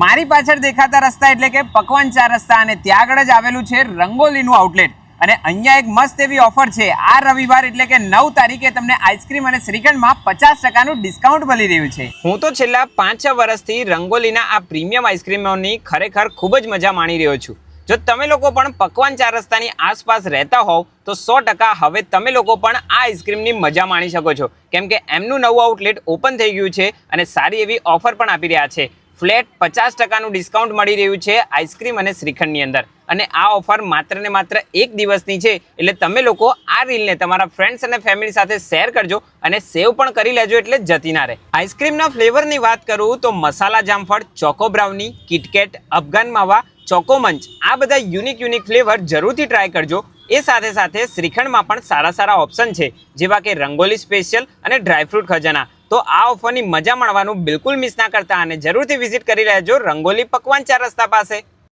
મારી પાછળ દેખાતા રસ્તા એટલે કે પકવાન ચાર રસ્તા અને ત્યાં આગળ જ આવેલું છે રંગોલીનું આઉટલેટ અને અહીંયા એક મસ્ત એવી ઓફર છે. આ રવિવાર એટલે કે નવ તારીખે તમને આઈસ્ક્રીમ અને શ્રીખંડમાં પચાસ ટકાનું ડિસ્કાઉન્ટ મળી રહ્યું છે. હું તો છેલ્લા પાંચ છ વર્ષથી રંગોલીના આ પ્રીમિયમ આઈસ્ક્રીમોની ખરેખર ખૂબ જ મજા માણી રહ્યો છું. જો તમે લોકો પણ પકવાન ચાર રસ્તાની આસપાસ રહેતા હોવ, તો સો ટકા હવે તમે લોકો પણ આ આઈસ્ક્રીમની મજા માણી શકો છો. કેમ કે એમનું નવું આઉટલેટ ઓપન થઈ ગયું છે અને સારી એવી ઓફર પણ આપી રહ્યા છે. ફ્લેટ પચાસ ટકાનું ડિસ્કાઉન્ટ મળી રહ્યું છે આઈસ્ક્રીમ અને શ્રીખંડની અંદર. અને આ ઓફર માત્ર ને માત્ર એક દિવસની છે. એટલે તમે લોકો આ રીલને તમારા ફ્રેન્ડ્સ અને ફેમિલી સાથે શેર કરજો અને સેવ પણ કરી લેજો એટલે જતી ના રહે. આઈસ્ક્રીમના ફ્લેવરની વાત કરું તો મસાલા જામફળ ચોકો બ્રાઉની, કિટકેટ, અફઘાન માવા, ચોકો મંચ, આ બધા યુનિક યુનિક ફ્લેવર જરૂરથી ટ્રાય કરજો. એ સાથે સાથે શ્રીખંડમાં પણ સારા સારા ઓપ્શન છે. જેવા કે રંગોલી સ્પેશિયલ અને ડ્રાયફ્રૂટ ખજાના. તો આ ઓફરની મજા માણવાનું બિલકુલ મિસ ના કરતા અને જરૂરથી વિઝિટ કરી લેજો રંગોલી પકવાન ચાર રસ્તા પાસે.